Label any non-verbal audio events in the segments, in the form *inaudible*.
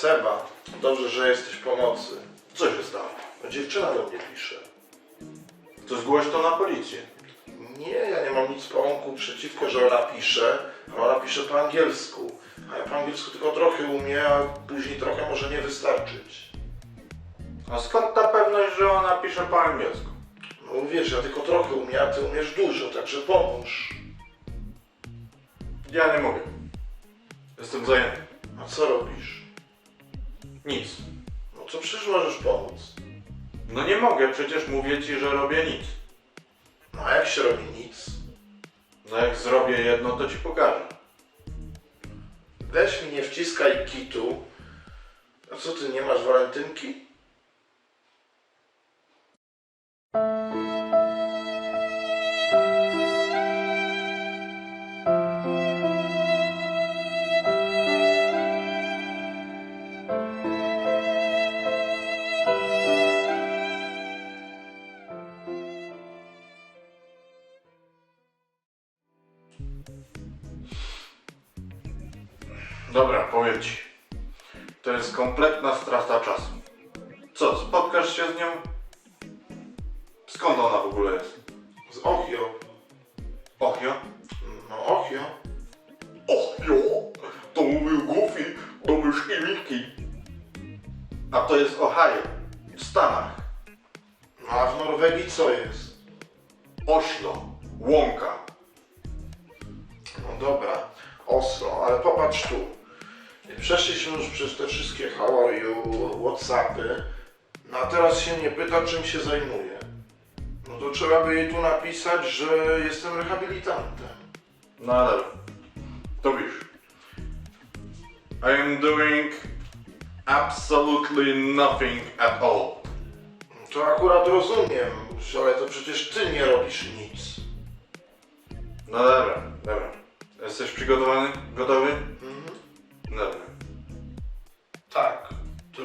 Seba, dobrze, że jesteś pomocy. Co się stało? Dziewczyna do mnie pisze. To zgłoś to na policję. Nie, ja nie mam nic po łąku przeciwko, że ona pisze, ale ona pisze po angielsku. A ja po angielsku tylko trochę umiem, a później trochę może nie wystarczyć. A skąd ta pewność, że ona pisze po angielsku? No wiesz, ja tylko trochę umiem, a ty umiesz dużo, także pomóż. Ja nie mogę. Jestem zajęty. A co robisz? Nic. No co przecież możesz pomóc? No nie mogę, przecież mówię ci, że robię nic. No a jak się robi nic? No jak zrobię jedno, to ci pokażę. Weź mi nie wciskaj kitu. A co ty, nie masz walentynki? Dobra, powiem ci. To jest kompletna strata czasu. Co, spotkasz się z nią? Skąd ona w ogóle jest? Z Ohio. Ochio? No Ohio. Ochio? To mówił Goofy do myszki Miki. A to jest Ohio. W Stanach. No a w Norwegii co jest? Oślo. Łąka. No dobra, Oslo, ale popatrz tu. Przeszliśmy już przez te wszystkie how you, whatsappy, no a teraz się nie pyta, czym się zajmuje. No to trzeba by jej tu napisać, że jestem rehabilitantem. No ale to wiesz. I am doing absolutely nothing at all. No To akurat rozumiem, ale to przecież ty nie robisz nic. No dobra, dobra. Jesteś przygotowany? Gotowy? Mhm.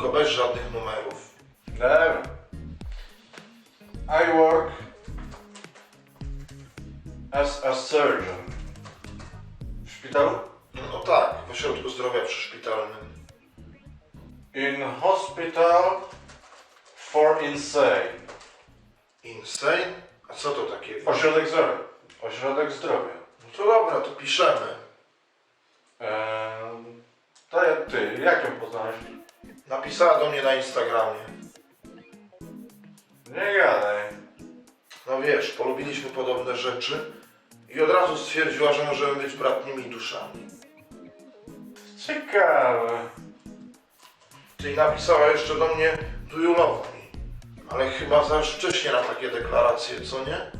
Tylko bez żadnych numerów. Dobra. I work as a surgeon. W szpitalu? No tak, w ośrodku zdrowia przyszpitalnym. In hospital for insane. Insane? A co to takiego? Ośrodek zdrowia. Ośrodek zdrowia. No to dobra, to piszemy. Eee, to ja, ty, jak ją poznałeś? Napisała do mnie na Instagramie. Nie gadaj. No wiesz, polubiliśmy podobne rzeczy i od razu stwierdziła, że możemy być bratnimi duszami. Ciekawe. Ty napisała jeszcze do mnie do you love me. Ale chyba za wcześnie na takie deklaracje, co nie?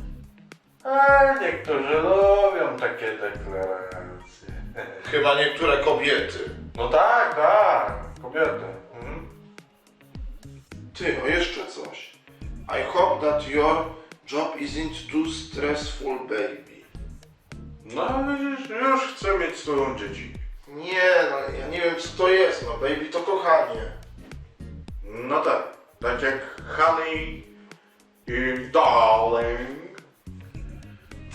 A niektórzy lubią takie deklaracje. *laughs* Chyba niektóre kobiety. No tak, tak. Kobiety. Ty, no jeszcze coś. I hope that your job isn't too stressful, baby. No widzisz, już chcę mieć z tobą dzieci. Nie, no ja nie wiem co to jest, no baby to kochanie. No tak. Tak jak honey i darling.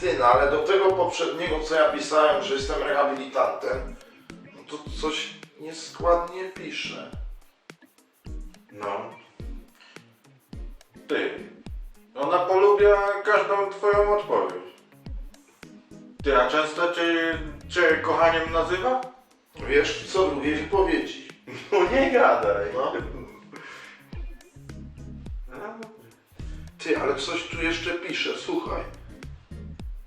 Ty, no ale do tego poprzedniego, co ja pisałem, że jestem rehabilitantem, no to coś nieskładnie pisze. Ty. Ona polubia każdą twoją odpowiedź. Ty, a często cię, cię kochaniem nazywa? Wiesz, co drugiej wypowiedzi. No nie gadaj. No. No. Ty, ale coś tu jeszcze pisze, słuchaj.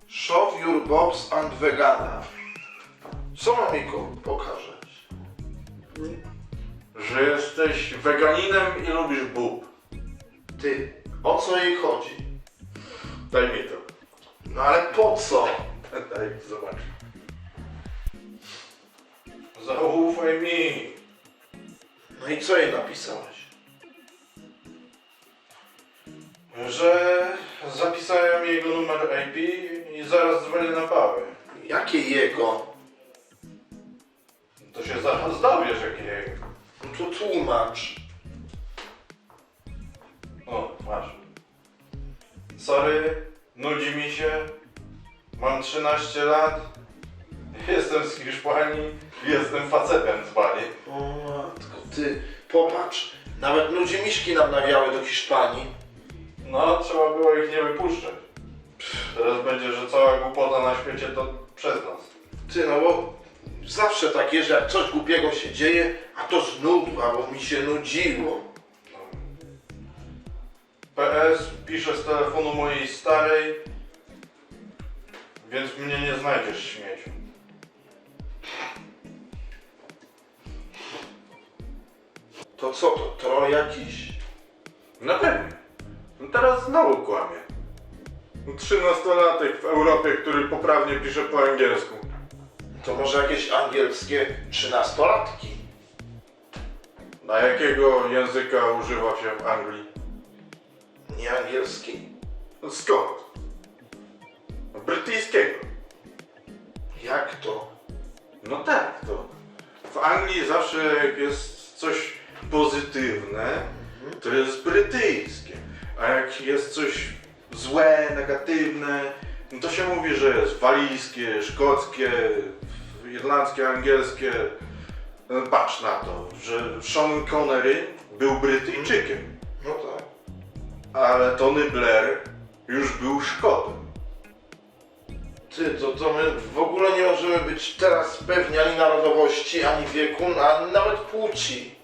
Shove your bobs and vegana. Co mam ko- pokazać? Że jesteś weganinem i lubisz bób. Ty, o co jej chodzi? Daj mi to. No ale po co? *laughs* Daj, zobacz. Zaufaj mi. No i co jej napisałeś? Że zapisałem jego numer IP i zaraz dzwonię na Paweł. Jakie jego? To się zaraz dowiesz jakiego. No to tłumacz. Masz. Sorry, nudzi mi się. Mam 13 lat. Jestem z Hiszpanii, jestem facetem z Bali. O matko, ty, popatrz, nawet nudzimiszki nam nawiały do Hiszpanii. No, trzeba było ich nie wypuszczać. Teraz będzie, że cała głupota na świecie to przez nas. Ty, no bo zawsze tak jest, że jak coś głupiego się dzieje, a to z nudu, albo mi się nudziło. PS pisze z telefonu mojej starej, więc mnie nie znajdziesz śmieciu. To co to, troll jakiś? No pewnie. No teraz znowu kłamie. Trzynastolatek w Europie, który poprawnie pisze po angielsku. To może jakieś angielskie trzynastolatki? A jakiego języka używa się w Anglii? Nie angielski? No Skąd? Brytyjskiego. Jak to? No tak, to. W Anglii zawsze jak jest coś pozytywne, to jest brytyjskie. A jak jest coś złe, negatywne, no to się mówi, że jest walijskie, szkockie, irlandzkie, angielskie. No Patrz na to, że Sean Connery był Brytyjczykiem, No. Ale Tony Blair już był Szkotem. Ty, to, to my w ogóle nie możemy być teraz pewni ani narodowości, ani wieku, ani nawet płci.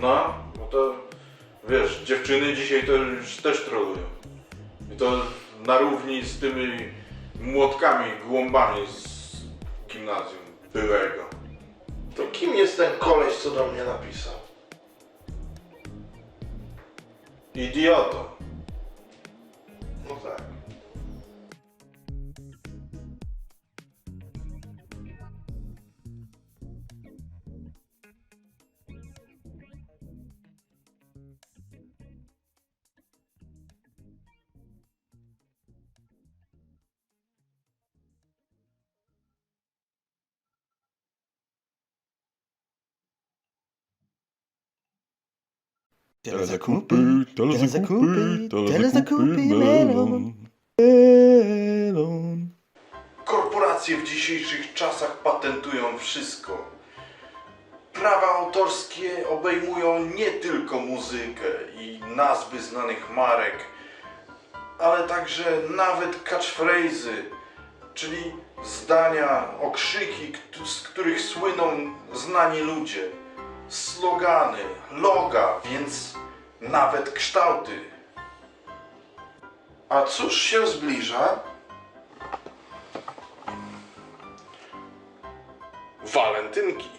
No, bo to wiesz, dziewczyny dzisiaj to już też trolują. I to na równi z tymi młotkami, głąbami z gimnazjum byłego. To kim jest ten koleś, co do mnie napisał? Idioto. Us a kupy, melon. melon. Korporacje w dzisiejszych czasach patentują wszystko. Prawa autorskie obejmują nie tylko muzykę i nazwy znanych marek, ale także nawet catchphrase'y, czyli zdania, okrzyki, z których słyną znani ludzie, slogany, loga, więc nawet kształty. A cóż się zbliża? Walentynki.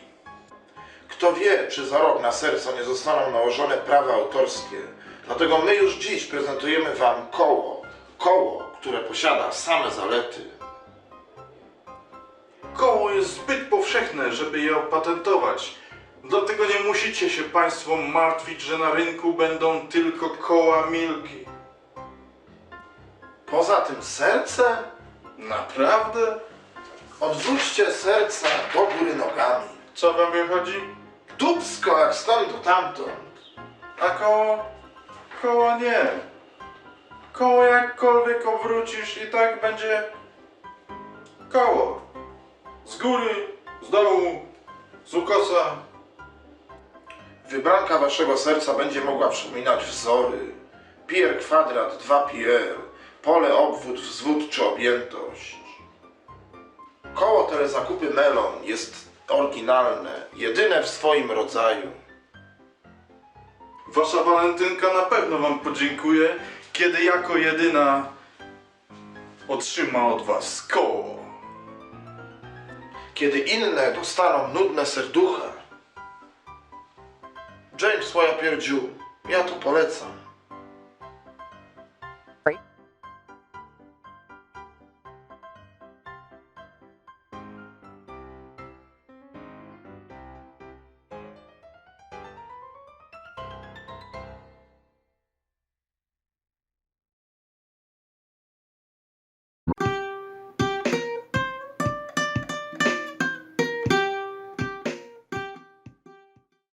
Kto wie, czy za rok na serca nie zostaną nałożone prawa autorskie. Dlatego my już dziś prezentujemy Wam koło. Koło, które posiada same zalety. Koło jest zbyt powszechne, żeby je opatentować. Dlatego nie musicie się Państwo martwić, że na rynku będą tylko koła Milki. Poza tym serce? Naprawdę? Odwróćcie serca do góry nogami. Co wam wychodzi? Dubsko jak stąd do tamtąd. A koło? Koło nie. Koło jakkolwiek obrócisz i tak będzie koło. Z góry, z dołu, z ukosa. Wybranka waszego serca będzie mogła przypominać wzory. Pier kwadrat, dwa pier. Pole, obwód, wzwód czy objętość. Koło telezakupy Melon jest oryginalne, jedyne w swoim rodzaju. Wasza walentynka na pewno wam podziękuje, kiedy jako jedyna otrzyma od was koło. Kiedy inne dostaną nudne serducha. Pierdziu, ja to polecam.